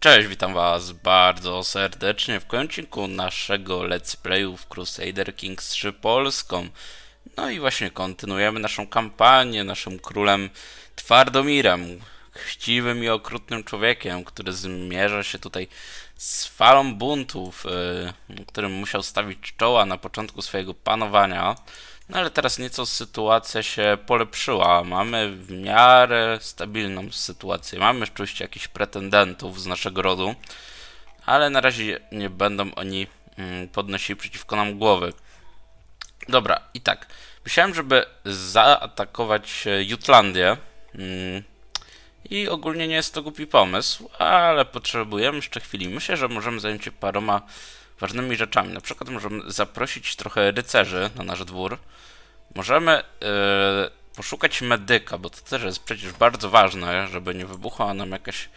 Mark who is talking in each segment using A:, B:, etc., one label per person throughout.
A: Cześć, witam was bardzo serdecznie w końcu naszego let's playu w Crusader Kings 3 Polską. No i właśnie kontynuujemy naszą kampanię, naszym królem Twardomirem, chciwym i okrutnym człowiekiem, który zmierza się tutaj z falą buntów, yy, którym musiał stawić czoła na początku swojego panowania. No ale teraz nieco sytuacja się polepszyła. Mamy w miarę stabilną sytuację. Mamy oczywiście jakichś pretendentów z naszego rodu, ale na razie nie będą oni mm, podnosili przeciwko nam głowy. Dobra, i tak. Myślałem, żeby zaatakować e, Jutlandię. Mm, I ogólnie nie jest to głupi pomysł, ale potrzebujemy jeszcze chwili. Myślę, że możemy zająć się paroma ważnymi rzeczami. Na przykład możemy zaprosić trochę rycerzy na nasz dwór. Możemy e, poszukać medyka, bo to też jest przecież bardzo ważne, żeby nie wybuchła nam jakaś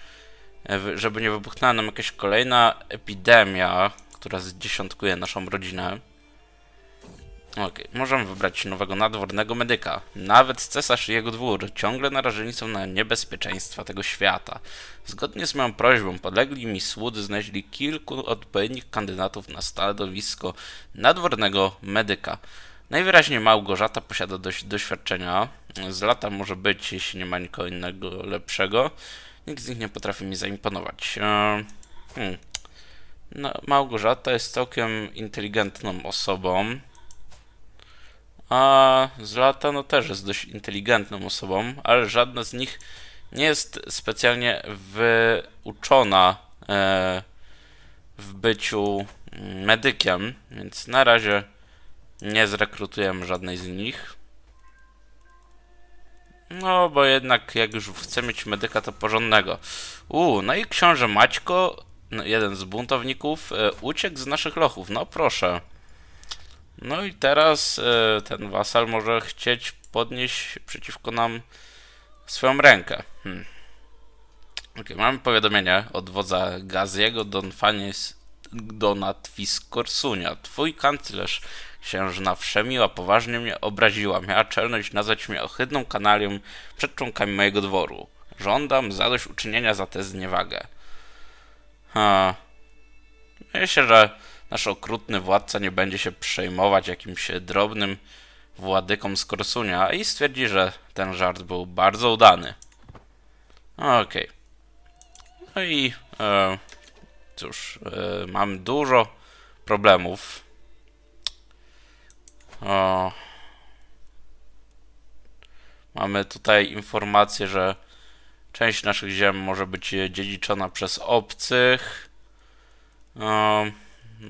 A: e, żeby nie wybuchnęła nam jakaś kolejna epidemia, która zdziesiątkuje naszą rodzinę. Okej, możemy wybrać nowego nadwornego medyka. Nawet cesarz i jego dwór ciągle narażeni są na niebezpieczeństwa tego świata. Zgodnie z moją prośbą, podlegli mi słudzy znaleźli kilku odpowiednich kandydatów na stanowisko nadwornego medyka. Najwyraźniej Małgorzata posiada dość doświadczenia. Z lata może być, jeśli nie ma nikogo innego lepszego. Nikt z nich nie potrafi mi zaimponować. Eee, Hmm. No, Małgorzata jest całkiem inteligentną osobą. A Zlata no też jest dość inteligentną osobą, ale żadna z nich nie jest specjalnie wyuczona e, w byciu mm, medykiem, więc na razie nie zrekrutujemy żadnej z nich. No, bo jednak jak już chcę mieć medyka, to porządnego. U, no i książę Maćko, no, jeden z buntowników, e, uciekł z naszych lochów. No proszę. No i teraz e, ten wasal może chcieć podnieść przeciwko nam swoją rękę. Hmm. Okej, mamy powiadomienie od wodza Gaziego Donfanis Donatwis Korsunia. Twój kanclerz, księżna Wszemiła, poważnie mnie obraziła. Miała czelność nazwać mnie ohydną kanalią przed członkami mojego dworu. Żądam zadośćuczynienia za tę zniewagę. Ha. Myślę, że nasz okrutny władca nie będzie się przejmować jakimś drobnym władykom z Korsunia i stwierdzi, że ten żart był bardzo udany. Okej. No i e, cóż, e, mam dużo problemów. O, mamy tutaj informację, że część naszych ziem może być dziedziczona przez obcych. O,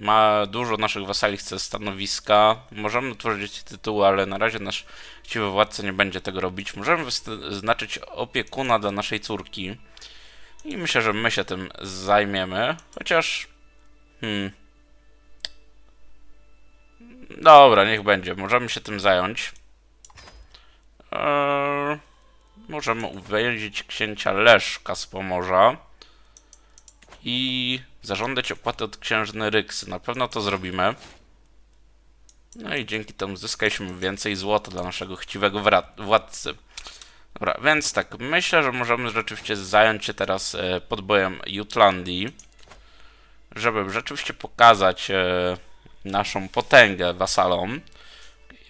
A: ma dużo naszych wasali chce stanowiska. Możemy utworzyć tytuły, ale na razie nasz chciwy władca nie będzie tego robić. Możemy wyznaczyć opiekuna dla naszej córki. I myślę, że my się tym zajmiemy. Chociaż. Hmm. Dobra, niech będzie. Możemy się tym zająć. Eee, możemy uwięzić księcia Leszka z Pomorza. I zażądać opłaty od księżny Ryksy. Na pewno to zrobimy. No i dzięki temu zyskaliśmy więcej złota dla naszego chciwego władcy. Dobra, więc tak, myślę, że możemy rzeczywiście zająć się teraz e, podbojem Jutlandii, żeby rzeczywiście pokazać e, naszą potęgę wasalom.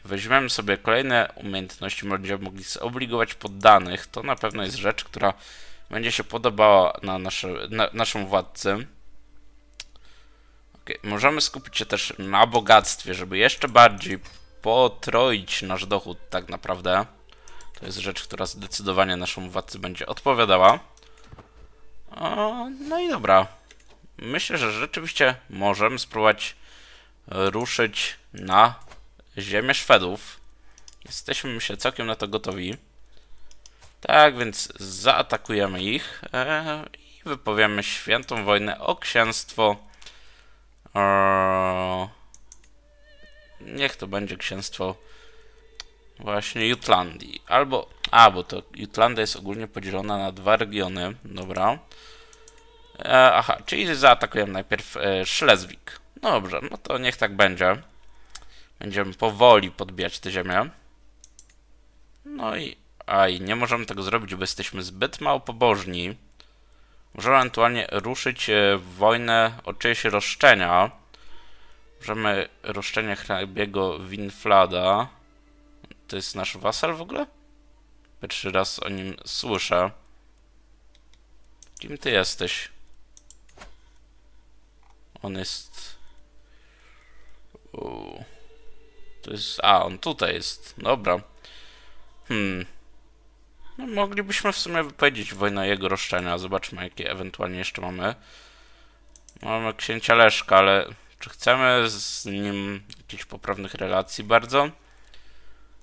A: Weźmiemy sobie kolejne umiejętności, będziemy mogli zobligować poddanych. To na pewno jest rzecz, która będzie się podobała na, nasze, na władcy. Możemy skupić się też na bogactwie, żeby jeszcze bardziej potroić nasz dochód tak naprawdę. To jest rzecz, która zdecydowanie naszą władcy będzie odpowiadała. O, no i dobra. Myślę, że rzeczywiście możemy spróbować ruszyć na ziemię Szwedów. Jesteśmy, myślę, całkiem na to gotowi. Tak, więc zaatakujemy ich e, i wypowiemy świętą wojnę o księstwo. E, niech to będzie księstwo właśnie Jutlandii. Albo, a, bo to Jutlandia jest ogólnie podzielona na dwa regiony. Dobra. E, aha, czyli zaatakujemy najpierw e, Szlezwik. Dobrze, no to niech tak będzie. Będziemy powoli podbijać tę ziemię. No i Aj, nie możemy tego zrobić, bo jesteśmy zbyt mało pobożni. Możemy ewentualnie ruszyć e, w wojnę o czyjeś roszczenia. Możemy roszczenie hrabiego Winflada. To jest nasz wasal w ogóle? Pierwszy raz o nim słyszę. Kim ty jesteś? On jest... Uuu. To jest... A, on tutaj jest. Dobra. Hmm. No, moglibyśmy w sumie wypowiedzieć wojnę jego roszczenia. Zobaczmy, jakie ewentualnie jeszcze mamy. Mamy księcia Leszka, ale czy chcemy z nim jakichś poprawnych relacji bardzo?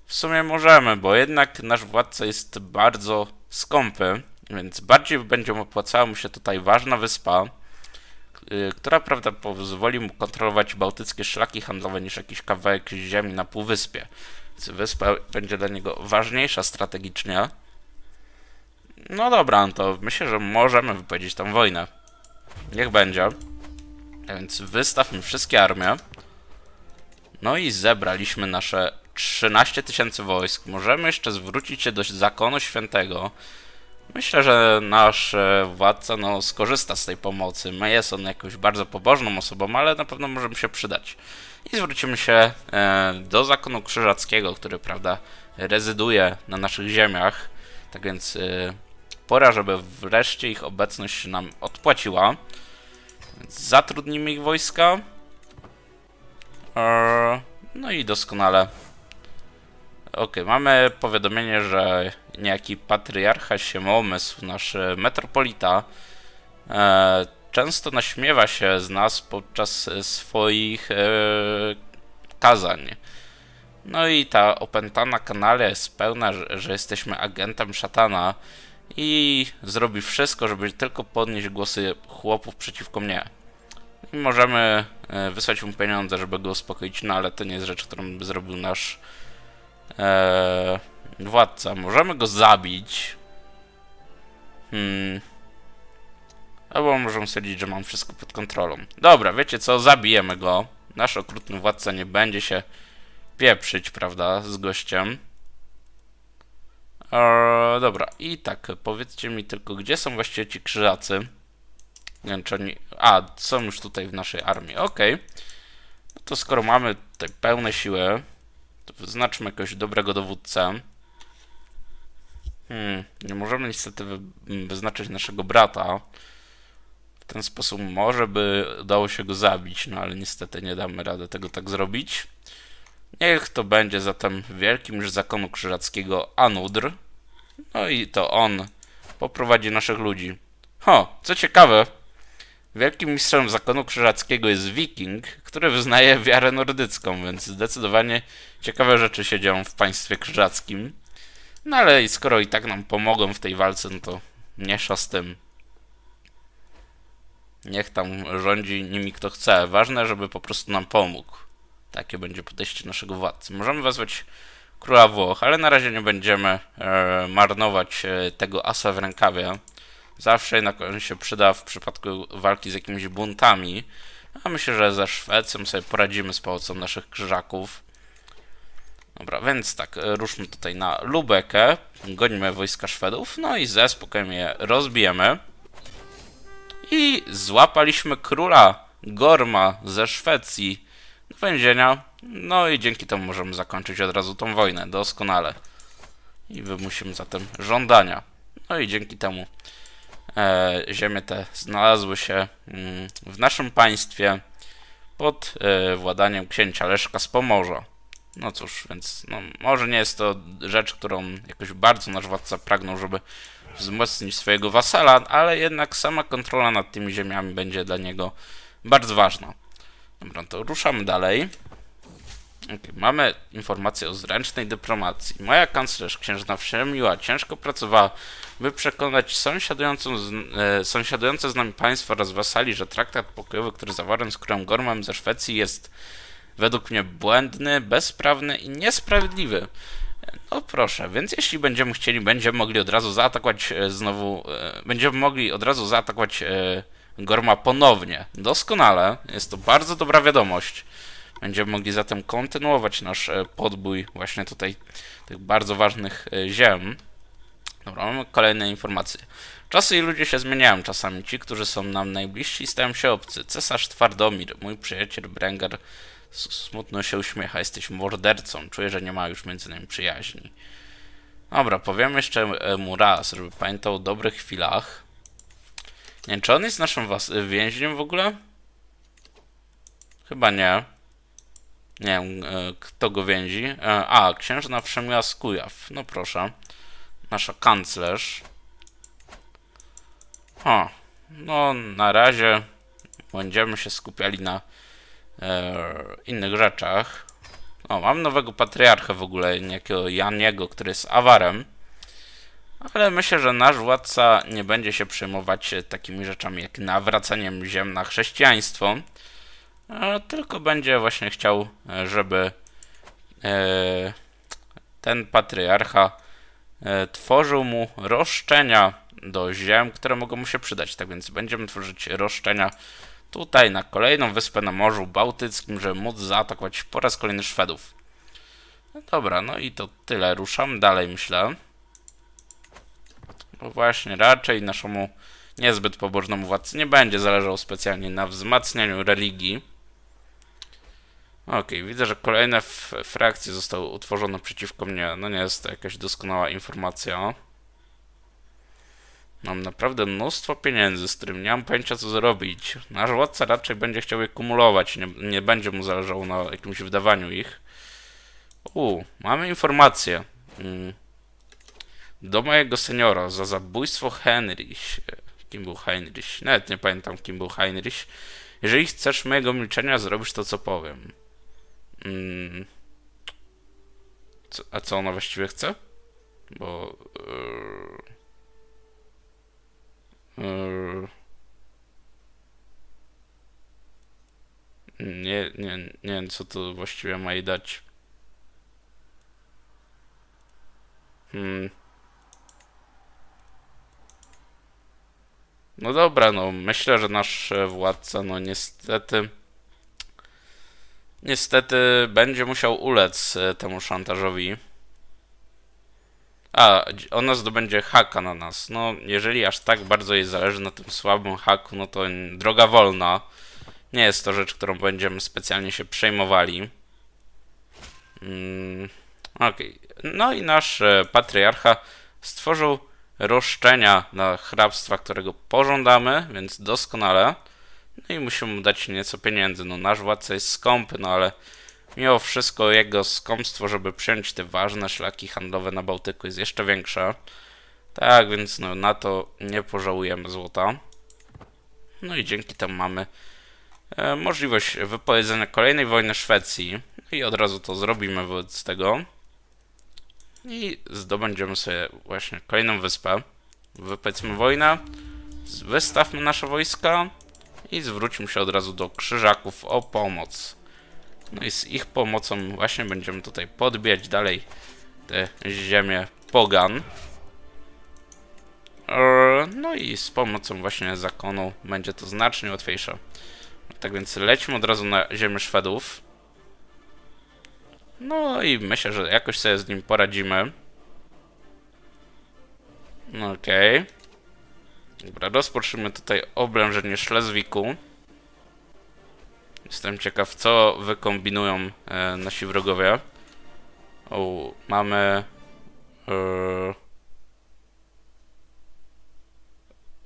A: W sumie możemy, bo jednak nasz władca jest bardzo skąpy, więc bardziej będzie opłacała mu się tutaj ważna wyspa, y, która prawda pozwoli mu kontrolować bałtyckie szlaki handlowe niż jakiś kawałek ziemi na półwyspie. Więc wyspa będzie dla niego ważniejsza strategicznie. No dobra, no to myślę, że możemy wypowiedzieć tą wojnę. Niech będzie. A więc wystawmy wszystkie armie. No i zebraliśmy nasze 13 tysięcy wojsk. Możemy jeszcze zwrócić się do zakonu świętego. Myślę, że nasz e, władca no, skorzysta z tej pomocy. My jest on jakąś bardzo pobożną osobą, ale na pewno może mu się przydać. I zwrócimy się e, do zakonu krzyżackiego, który, prawda, rezyduje na naszych ziemiach. Tak więc e, pora, żeby wreszcie ich obecność nam odpłaciła. Więc zatrudnimy ich wojska. Eee, no i doskonale. Ok, mamy powiadomienie, że niejaki patriarcha Siemomysł, nasz metropolita, e, często naśmiewa się z nas podczas swoich e, kazań. No i ta opętana kanalia jest pełna, że, że jesteśmy agentem szatana i zrobi wszystko, żeby tylko podnieść głosy chłopów przeciwko mnie. I możemy e, wysłać mu pieniądze, żeby go uspokoić, no ale to nie jest rzecz, którą by zrobił nasz e, władca. Możemy go zabić. Hmm. Albo możemy stwierdzić, że mam wszystko pod kontrolą. Dobra, wiecie co? Zabijemy go. Nasz okrutny władca nie będzie się pieprzyć, prawda, z gościem. Eee, dobra, i tak, powiedzcie mi tylko, gdzie są właściwie ci krzyżacy? Nie wiem, czy oni... A, są już tutaj w naszej armii, okej. No to skoro mamy tutaj pełne siły, to wyznaczmy jakiegoś dobrego dowódcę. Hmm, nie możemy niestety wy wyznaczyć naszego brata. W ten sposób może by udało się go zabić, no ale niestety nie damy rady tego tak zrobić. Niech to będzie zatem wielkim zakonu krzyżackiego Anudr. No i to on poprowadzi naszych ludzi. Ho, co ciekawe, wielkim mistrzem zakonu krzyżackiego jest wiking, który wyznaje wiarę nordycką, więc zdecydowanie ciekawe rzeczy się dzieją w państwie krzyżackim. No ale skoro i tak nam pomogą w tej walce, no to mniejsza z tym. Niech tam rządzi nimi kto chce. Ważne, żeby po prostu nam pomógł. Takie będzie podejście naszego władcy. Możemy wezwać króla Włoch, ale na razie nie będziemy e, marnować e, tego asa w rękawie. Zawsze jednak on się przyda w przypadku walki z jakimiś buntami. A myślę, że ze Szwecją sobie poradzimy z pomocą naszych krzyżaków. Dobra, więc tak, e, ruszmy tutaj na Lubekę, gonimy wojska Szwedów, no i ze spokojem je rozbijemy. I złapaliśmy króla Gorma ze Szwecji więzienia. No i dzięki temu możemy zakończyć od razu tą wojnę, doskonale. I wymusimy zatem żądania. No i dzięki temu e, ziemie te znalazły się mm, w naszym państwie pod e, władaniem księcia Leszka z Pomorza. No cóż, więc no, może nie jest to rzecz, którą jakoś bardzo nasz władca pragnął, żeby wzmocnić swojego wasala, ale jednak sama kontrola nad tymi ziemiami będzie dla niego bardzo ważna. Dobra, to ruszamy dalej. Okay, mamy informację o zręcznej dyplomacji. Moja kanclerz, księżna Wszemiła, ciężko pracowała, by przekonać sąsiadującą z, e, sąsiadujące z nami państwa oraz wasali, że traktat pokojowy, który zawarłem z królem Gormem ze Szwecji jest według mnie błędny, bezprawny i niesprawiedliwy. No proszę, więc jeśli będziemy chcieli, będziemy mogli od razu zaatakować e, znowu, e, będziemy mogli od razu zaatakować e, Gorma ponownie. Doskonale, jest to bardzo dobra wiadomość. Będziemy mogli zatem kontynuować nasz e, podbój właśnie tutaj tych bardzo ważnych e, ziem. Dobra, mamy kolejne informacje. Czasy i ludzie się zmieniają czasami. Ci, którzy są nam najbliżsi, stają się obcy. Cesarz Twardomir, mój przyjaciel Brengar, smutno się uśmiecha. Jesteś mordercą. Czuję, że nie ma już między nami przyjaźni. Dobra, powiem jeszcze e, mu raz, żeby pamiętał o dobrych chwilach. Nie czy on jest naszym więźniem w ogóle? Chyba nie. Nie wiem, e, kto go więzi. E, A, księżna Wszemiła Skujaw. No proszę. Nasza kanclerz. O, no na razie będziemy się skupiali na e, innych rzeczach. O, mam nowego patriarchę w ogóle, niejakiego Janiego, który jest awarem. Ale myślę, że nasz władca nie będzie się przejmować e, takimi rzeczami jak nawracaniem ziem na chrześcijaństwo, e, tylko będzie właśnie chciał, e, żeby ten patriarcha tworzył mu roszczenia do ziem, które mogą mu się przydać. Tak więc będziemy tworzyć roszczenia tutaj na kolejną wyspę na Morzu Bałtyckim, żeby móc zaatakować po raz kolejny Szwedów. Dobra, no i to tyle. Ruszam dalej, myślę. Bo właśnie raczej naszemu niezbyt pobożnemu władcy nie będzie zależało specjalnie na wzmacnianiu religii. Okej, widzę, że kolejne frakcje zostały utworzone przeciwko mnie. No nie jest to jakaś doskonała informacja. Mam naprawdę mnóstwo pieniędzy, z którym nie mam pojęcia co zrobić. Nasz władca raczej będzie chciał je kumulować, nie, nie będzie mu zależało na jakimś wydawaniu ich. U, mamy informację. Mm. Do mojego seniora za zabójstwo Heinrich. Kim był Heinrich? Nawet nie pamiętam kim był Heinrich. Jeżeli chcesz mojego milczenia, zrobisz to co powiem. Mm. Co, a co ona właściwie chce? Bo... Yy... Yy... Nie, nie, nie wiem, co to właściwie ma jej dać. Hmm. No dobra, no myślę, że nasz e, władca, no niestety, niestety będzie musiał ulec e, temu szantażowi. A, ona zdobędzie haka na nas. No, jeżeli aż tak bardzo jej zależy na tym słabym haku, no to droga wolna. Nie jest to rzecz, którą będziemy specjalnie się przejmowali. Mm, Okej. No i nasz e, patriarcha stworzył roszczenia dla hrabstwa, którego pożądamy, więc doskonale. No i musimy mu dać nieco pieniędzy. No nasz władca jest skąpy, no ale mimo wszystko jego skąpstwo, żeby przyjąć te ważne szlaki handlowe na Bałtyku jest jeszcze większe. Tak, więc no na to nie pożałujemy złota. No i dzięki temu mamy e, możliwość wypowiedzenia kolejnej wojny Szwecji. No i od razu to zrobimy wobec tego. I zdobędziemy sobie właśnie kolejną wyspę. Wypowiedzmy wojnę, wystawmy nasze wojska i zwróćmy się od razu do krzyżaków o pomoc. No i z ich pomocą właśnie będziemy tutaj podbijać dalej te ziemię pogan. Eee, No i z pomocą właśnie zakonu będzie to znacznie łatwiejsze. Tak więc lećmy od razu na ziemię Szwedów. No i myślę, że jakoś sobie z nim poradzimy. Okej. Dobra, rozpocznijmy tutaj oblężenie Szlezwiku. Jestem ciekaw, co wykombinują e, nasi wrogowie. O, mamy... E,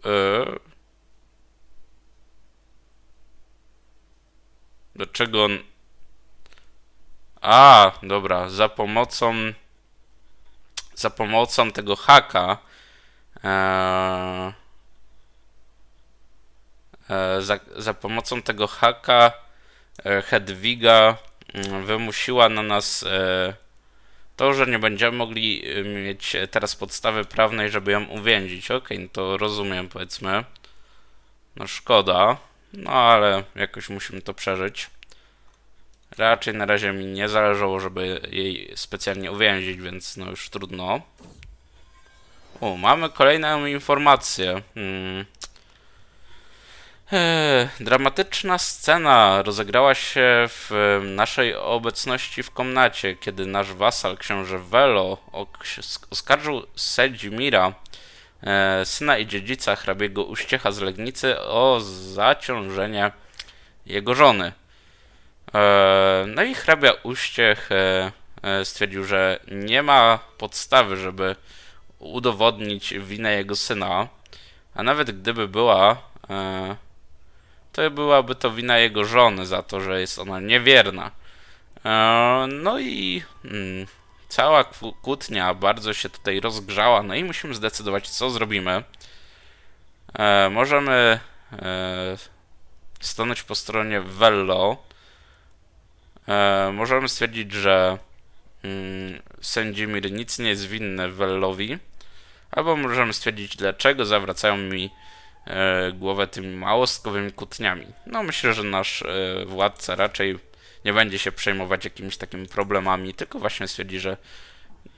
A: e, do czego on... A, dobra, za pomocą za pomocą tego haka e, e, za, za pomocą tego haka e, Hedwiga mm, wymusiła na nas e, to, że nie będziemy mogli e, mieć teraz podstawy prawnej, żeby ją uwięzić. Okej, no to rozumiem, powiedzmy. No szkoda, no ale jakoś musimy to przeżyć. Raczej na razie mi nie zależało, żeby jej specjalnie uwięzić, więc no już trudno. O, mamy kolejną informację. Hmm. Eee, dramatyczna scena rozegrała się w naszej obecności w komnacie, kiedy nasz wasal, książę Velo, oskarżył Sedzimira e, syna i dziedzica hrabiego Uściecha z Legnicy o zaciążenie jego żony. E, no i hrabia Uściech e, e, stwierdził, że nie ma podstawy, żeby udowodnić winę jego syna, a nawet gdyby była, to byłaby to wina jego żony za to, że jest ona niewierna. No i mm, cała kłó- kłótnia bardzo się tutaj rozgrzała, no i musimy zdecydować, co zrobimy. Możemy stanąć po stronie Vello. E, możemy stwierdzić, że mm, Sędzimir nic nie jest winny Vellowi. Albo możemy stwierdzić, dlaczego zawracają mi e, głowę tymi małostkowymi kłótniami. No myślę, że nasz e, władca raczej nie będzie się przejmować jakimiś takimi problemami, tylko właśnie stwierdzi, że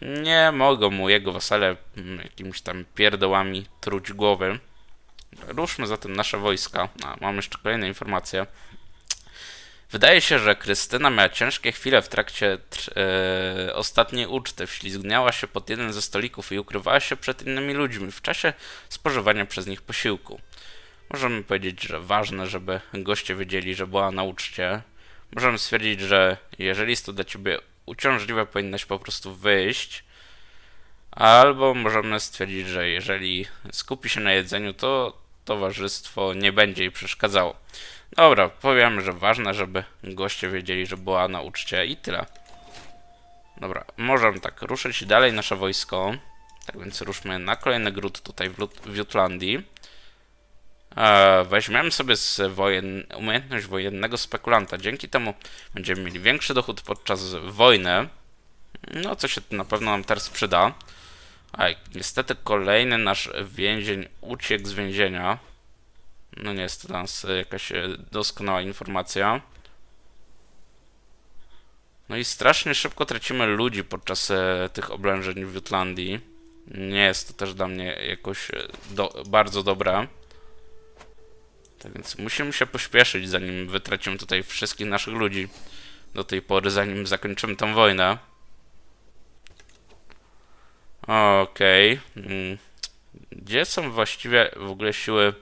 A: nie mogą mu jego wasale mm, jakimiś tam pierdołami truć głowy. Ruszmy zatem nasze wojska. A, mam jeszcze kolejne informacje. Wydaje się, że Krystyna miała ciężkie chwile w trakcie tr- e, ostatniej uczty. Wślizgnęła się pod jeden ze stolików i ukrywała się przed innymi ludźmi w czasie spożywania przez nich posiłku. Możemy powiedzieć, że ważne, żeby goście wiedzieli, że była na uczcie. Możemy stwierdzić, że jeżeli jest to dla ciebie uciążliwe, powinnaś po prostu wyjść. Albo możemy stwierdzić, że jeżeli skupi się na jedzeniu, to towarzystwo nie będzie jej przeszkadzało. Dobra, powiem, że ważne, żeby goście wiedzieli, że była na uczcie i tyle. Dobra, możemy tak ruszyć dalej nasze wojsko. Tak więc ruszmy na kolejny gród tutaj w, Lut- w Jutlandii. E, weźmiemy sobie z wojen, umiejętność wojennego spekulanta. Dzięki temu będziemy mieli większy dochód podczas wojny. No, co się na pewno nam teraz przyda. A niestety kolejny nasz więzień uciekł z więzienia. No nie jest to dla nas jakaś e, doskonała informacja. No i strasznie szybko tracimy ludzi podczas e, tych oblężeń w Jutlandii. Nie jest to też dla mnie jakoś e, do, bardzo dobre. Tak więc musimy się pośpieszyć, zanim wytracimy tutaj wszystkich naszych ludzi do tej pory, zanim zakończymy tę wojnę. Okej. Mm. Gdzie są właściwie w ogóle siły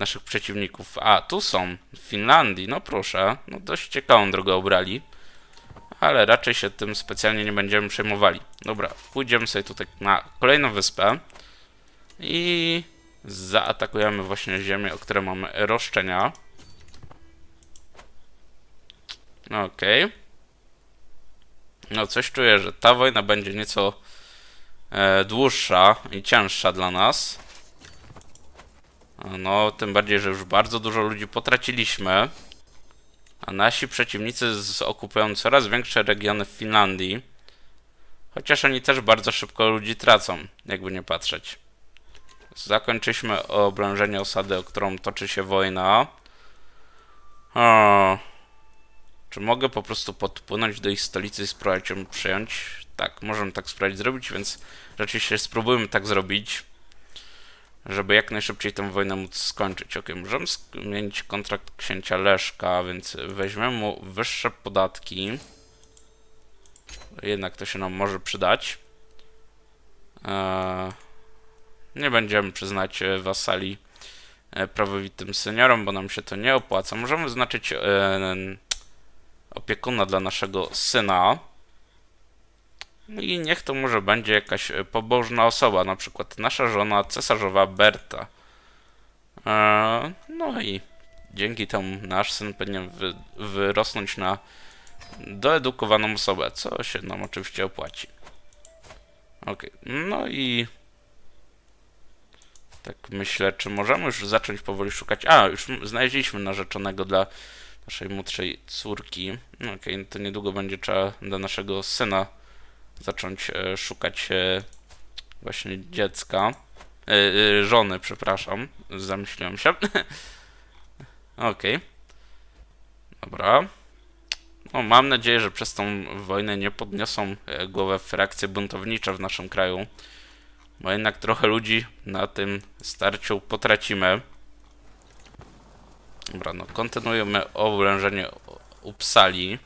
A: naszych przeciwników? A, tu są, w Finlandii, no proszę. No dość ciekawą drogę obrali. Ale raczej się tym specjalnie nie będziemy przejmowali. Dobra, pójdziemy sobie tutaj na kolejną wyspę. I zaatakujemy właśnie ziemię, o które mamy roszczenia. Okej. No, coś czuję, że ta wojna będzie nieco e, dłuższa i cięższa dla nas. No, tym bardziej, że już bardzo dużo ludzi potraciliśmy. A nasi przeciwnicy okupują coraz większe regiony w Finlandii. Chociaż oni też bardzo szybko ludzi tracą, jakby nie patrzeć. Zakończyliśmy oblężenie osady, o którą toczy się wojna. O. Czy mogę po prostu podpłynąć do ich stolicy i spróbować ją przyjąć? Tak, możemy tak spróbować zrobić, więc się spróbujmy tak zrobić, żeby jak najszybciej tę wojnę móc skończyć. Ok, możemy zmienić kontrakt księcia Leszka, więc weźmiemy mu wyższe podatki. Jednak to się nam może przydać. Eee, nie będziemy przyznać e, wasali e, prawowitym seniorom, bo nam się to nie opłaca. Możemy wyznaczyć e, opiekuna dla naszego syna. No i niech to może będzie jakaś e, pobożna osoba, na przykład nasza żona cesarzowa Berta. E, no i dzięki temu nasz syn powinien wy, wyrosnąć na doedukowaną osobę, co się nam oczywiście opłaci. Okej, no i tak myślę, czy możemy już zacząć powoli szukać. A, już znaleźliśmy narzeczonego dla naszej młodszej córki. Okej, no to niedługo będzie trzeba dla naszego syna zacząć e, szukać e, właśnie dziecka. E, żony, przepraszam. Zamyśliłem się. Okej. Dobra. No, mam nadzieję, że przez tą wojnę nie podniosą głowę frakcje buntownicze w naszym kraju. Bo jednak trochę ludzi na tym starciu potracimy. Dobra, no kontynuujemy oblężenie Upsali.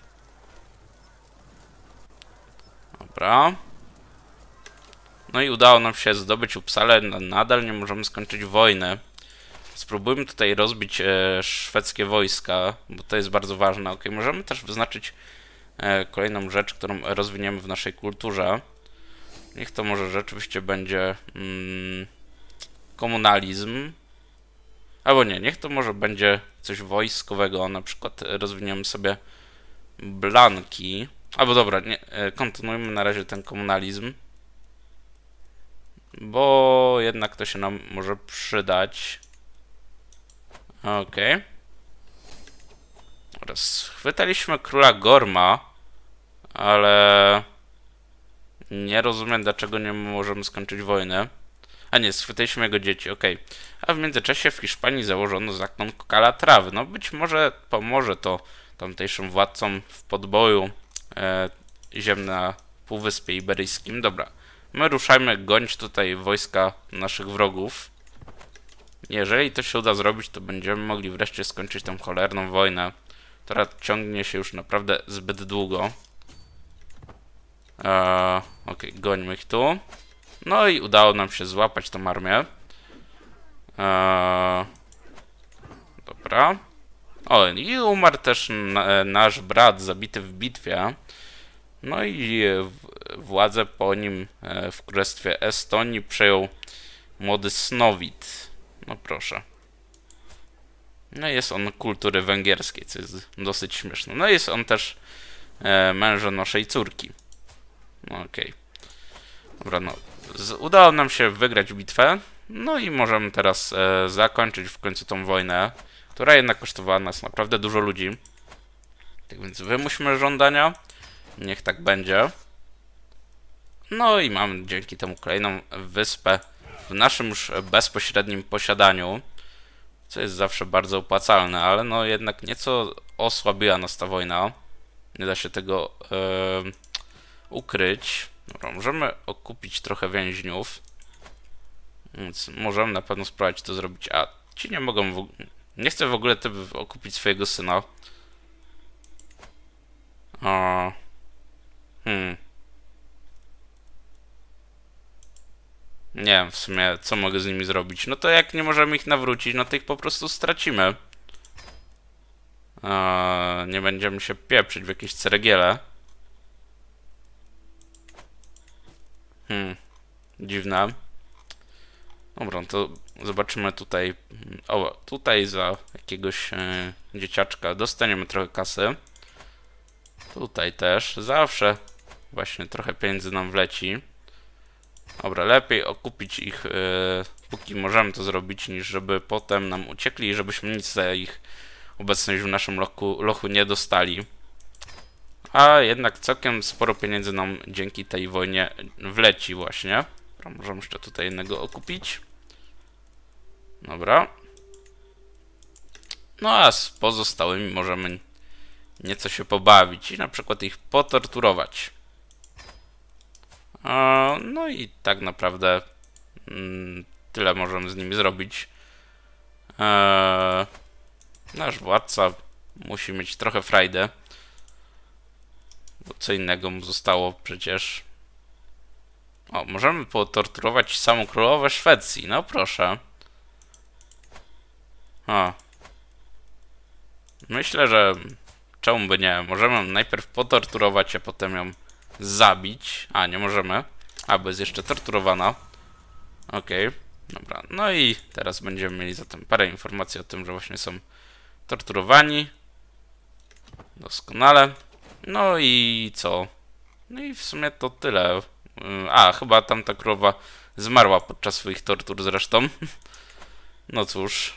A: Dobra. No i udało nam się zdobyć Uppsalę, no, nadal nie możemy skończyć wojny. Spróbujmy tutaj rozbić e, szwedzkie wojska, bo to jest bardzo ważne. Ok, możemy też wyznaczyć e, kolejną rzecz, którą rozwiniemy w naszej kulturze. Niech to może rzeczywiście będzie mm, komunalizm. Albo nie, niech to może będzie coś wojskowego, na przykład e, rozwiniemy sobie blanki. Albo dobra, nie, e, kontynuujmy na razie ten komunalizm. Bo jednak to się nam może przydać. Okej. Oraz schwytaliśmy króla Gorma, ale nie rozumiem dlaczego nie możemy skończyć wojny. A nie, schwytaliśmy jego dzieci, okej. A w międzyczasie w Hiszpanii założono zakon Calatrawy. No być może pomoże to tamtejszym władcom w podboju e, ziem na Półwyspie Iberyjskim. Dobra, my ruszajmy gonić tutaj wojska naszych wrogów. Jeżeli to się uda zrobić, to będziemy mogli wreszcie skończyć tą cholerną wojnę, która ciągnie się już naprawdę zbyt długo. Eee, Okej, gońmy ich tu. No i udało nam się złapać tą armię. Eee, dobra. O, i umarł też na, nasz brat zabity w bitwie. No i e, władzę po nim e, w królestwie Estonii przejął młody Snowit. No proszę. No jest on kultury węgierskiej, co jest dosyć śmieszne. No jest on też e, mężem naszej córki. No okej. Dobra, no. Udało nam się wygrać bitwę. No i możemy teraz zakończyć w końcu tą wojnę, która jednak kosztowała nas naprawdę dużo ludzi. Tak więc wymuśmy żądania. Niech tak będzie. No i mamy dzięki temu kolejną wyspę w naszym już bezpośrednim posiadaniu, co jest zawsze bardzo opłacalne, ale no jednak nieco osłabiła nas ta wojna. Nie da się tego em, ukryć. Dobra, możemy okupić trochę więźniów, więc możemy na pewno spróbować to zrobić. A ci nie mogą. W... Nie chcę w ogóle typ okupić swojego syna. O. Hmm. Nie wiem w sumie, co mogę z nimi zrobić. No to jak nie możemy ich nawrócić, no to ich po prostu stracimy. Eee, nie będziemy się pieprzyć w jakieś ceregiele. Hmm, dziwne. Dobra, no to zobaczymy tutaj. O, tutaj za jakiegoś e, dzieciaczka dostaniemy trochę kasy. Tutaj też. Zawsze właśnie trochę pieniędzy nam wleci. Dobra, lepiej okupić ich, e, póki możemy to zrobić, niż żeby potem nam uciekli i żebyśmy nic za ich obecność w naszym lochu, lochu nie dostali. A jednak całkiem sporo pieniędzy nam dzięki tej wojnie wleci właśnie. Dobra, możemy jeszcze tutaj jednego okupić. Dobra. No a z pozostałymi możemy nieco się pobawić i na przykład ich potorturować. No i tak naprawdę mm, tyle możemy z nimi zrobić. E, Nasz władca musi mieć trochę frajdę. Bo co innego mu zostało przecież. O, możemy potorturować samą królowę Szwecji. No proszę. O. Myślę, że czemu by nie? Możemy najpierw potorturować, a potem ją zabić. A, nie możemy. A, jest jeszcze torturowana. Okej, dobra. No i teraz będziemy mieli zatem parę informacji o tym, że właśnie są torturowani. Doskonale. No i co? No i w sumie to tyle. A, chyba tamta królowa zmarła podczas swoich tortur zresztą. No cóż.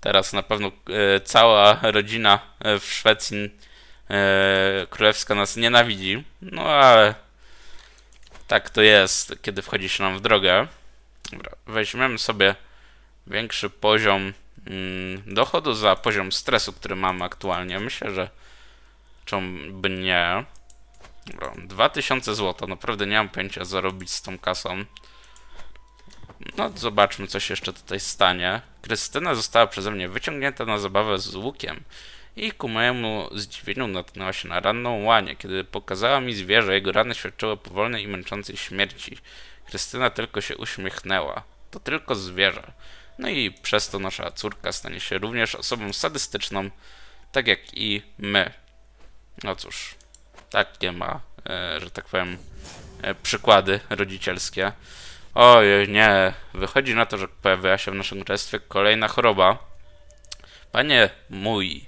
A: Teraz na pewno e, cała rodzina e, w Szwecji królewska nas nienawidzi. No ale tak to jest, kiedy wchodzi się nam w drogę. Dobra, weźmiemy sobie większy poziom mm, dochodu za poziom stresu, który mamy aktualnie. Myślę, że czemu by nie. Dobra, 2000 zł. Naprawdę nie mam pojęcia, co robić z tą kasą. No, zobaczmy, co się jeszcze tutaj stanie. Krystyna została przeze mnie wyciągnięta na zabawę z łukiem. I ku mojemu zdziwieniu natknęła się na ranną łanię. Kiedy pokazała mi zwierzę, jego rany świadczyły o powolnej i męczącej śmierci. Krystyna tylko się uśmiechnęła. To tylko zwierzę. No i przez to nasza córka stanie się również osobą sadystyczną, tak jak i my. No cóż, takie ma, e, że tak powiem, e, przykłady rodzicielskie. Oj, nie, wychodzi na to, że pojawiła się w naszym królestwie kolejna choroba. Panie mój,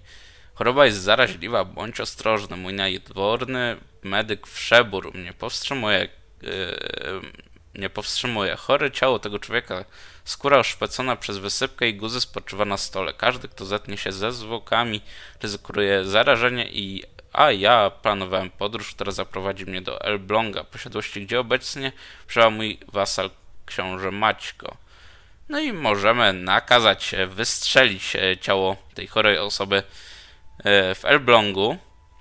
A: choroba jest zaraźliwa, bądź ostrożny. Mój najdworny medyk Wszebór mnie powstrzymuje. Yy, nie powstrzymuje. Chore ciało tego człowieka, skóra oszpecona przez wysypkę i guzy spoczywa na stole. Każdy, kto zetnie się ze zwłokami, ryzykuje zarażenie i a ja planowałem podróż, która zaprowadzi mnie do Elbląga, posiadłości, gdzie obecnie przebywa mój wasal książę Maćko. No i możemy nakazać wystrzelić ciało tej chorej osoby w Elblągu.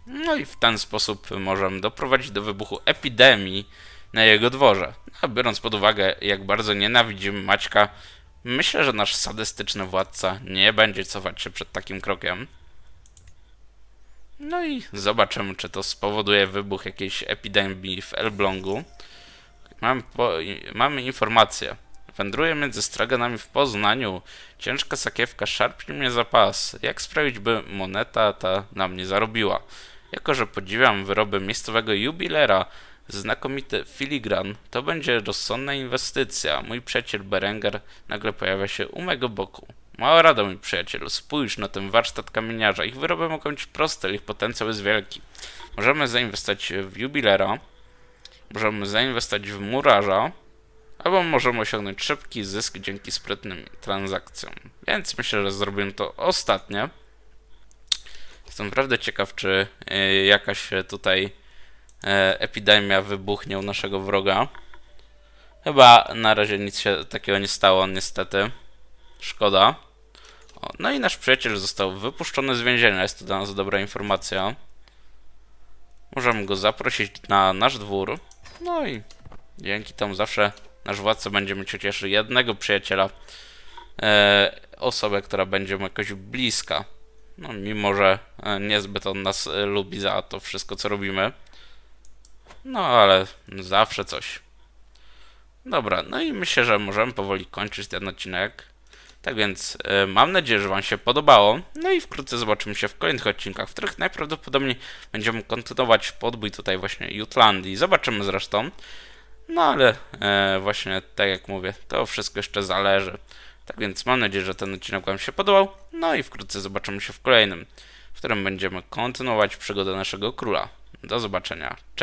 A: No i w ten sposób możemy doprowadzić do wybuchu epidemii na jego dworze. A biorąc pod uwagę, jak bardzo nienawidzimy Maćka, myślę, że nasz sadystyczny władca nie będzie cofać się przed takim krokiem. No i zobaczymy, czy to spowoduje wybuch jakiejś epidemii w Elblągu. Mam po, mamy informację. Wędruję między straganami w Poznaniu. Ciężka sakiewka szarpnie mnie za pas. Jak sprawić, by moneta ta na mnie zarobiła? Jako, że podziwiam wyroby miejscowego jubilera, znakomity filigran, to będzie rozsądna inwestycja. Mój przyjaciel Berenger nagle pojawia się u mego boku. Mała rada, mój przyjacielu, spójrz na ten warsztat kamieniarza. Ich wyroby mogą być proste, ich potencjał jest wielki. Możemy zainwestować w jubilera, możemy zainwestować w murarza, albo możemy osiągnąć szybki zysk dzięki sprytnym transakcjom. Więc myślę, że zrobimy to ostatnie. Jestem naprawdę ciekaw, czy y, jakaś e, tutaj e, epidemia wybuchnie u naszego wroga. Chyba na razie nic się takiego nie stało, niestety. Szkoda. No i nasz przyjaciel został wypuszczony z więzienia. Jest to dla nas dobra informacja. Możemy go zaprosić na nasz dwór. No i dzięki temu zawsze nasz władca będzie mieć chociaż jednego przyjaciela. E, osobę, która będzie mu jakoś bliska. No, mimo że e, niezbyt on nas e, lubi za to wszystko, co robimy. No, ale zawsze coś. Dobra, no i myślę, że możemy powoli kończyć ten odcinek. Tak więc e, mam nadzieję, że Wam się podobało. No i wkrótce zobaczymy się w kolejnych odcinkach, w których najprawdopodobniej będziemy kontynuować podbój tutaj właśnie Jutlandii. Zobaczymy zresztą. No ale e, właśnie tak jak mówię, to wszystko jeszcze zależy. Tak więc mam nadzieję, że ten odcinek Wam się podobał. No i wkrótce zobaczymy się w kolejnym, w którym będziemy kontynuować przygodę naszego króla. Do zobaczenia. Cześć.